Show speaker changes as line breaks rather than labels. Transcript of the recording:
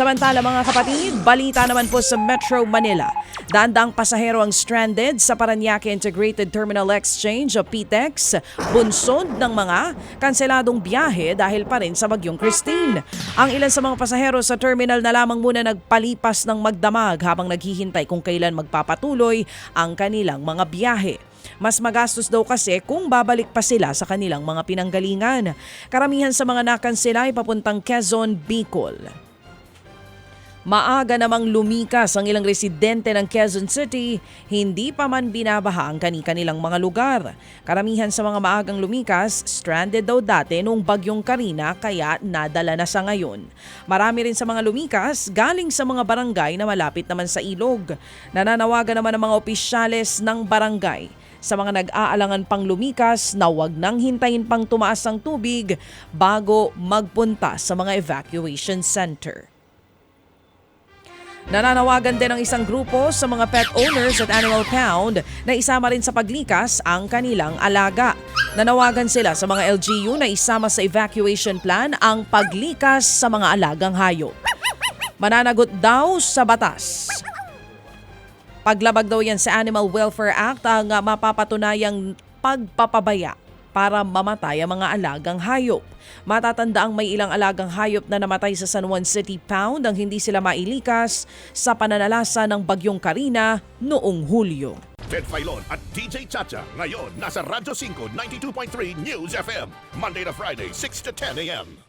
Samantala mga kapatid, balita naman po sa Metro Manila. Dandang pasahero ang stranded sa Paranaque Integrated Terminal Exchange o PTEX, bunsod ng mga kanseladong biyahe dahil pa rin sa bagyong Christine. Ang ilan sa mga pasahero sa terminal na lamang muna nagpalipas ng magdamag habang naghihintay kung kailan magpapatuloy ang kanilang mga biyahe. Mas magastos daw kasi kung babalik pa sila sa kanilang mga pinanggalingan. Karamihan sa mga nakansela ay papuntang Quezon, Bicol. Maaga namang lumikas ang ilang residente ng Quezon City, hindi pa man binabaha ang kani-kanilang mga lugar. Karamihan sa mga maagang lumikas, stranded daw dati nung bagyong Karina kaya nadala na sa ngayon. Marami rin sa mga lumikas galing sa mga barangay na malapit naman sa ilog. Nananawagan naman ang mga opisyales ng barangay sa mga nag-aalangan pang lumikas na huwag nang hintayin pang tumaas ang tubig bago magpunta sa mga evacuation center. Nananawagan din ang isang grupo sa mga pet owners at Animal Pound na isama rin sa paglikas ang kanilang alaga. Nanawagan sila sa mga LGU na isama sa evacuation plan ang paglikas sa mga alagang hayop. Mananagot daw sa batas. Paglabag daw yan sa Animal Welfare Act ang uh, mapapatunayang pagpapabaya para mamatay ang mga alagang hayop. Matatanda ang may ilang alagang hayop na namatay sa San Juan City Pound ang hindi sila mailikas sa pananalasa ng bagyong Karina noong Hulyo.
Ted Filon at DJ Chacha. Ngayon, nasa Radyo 5, 92.3 News FM. Monday to Friday, 6 to 10 a.m.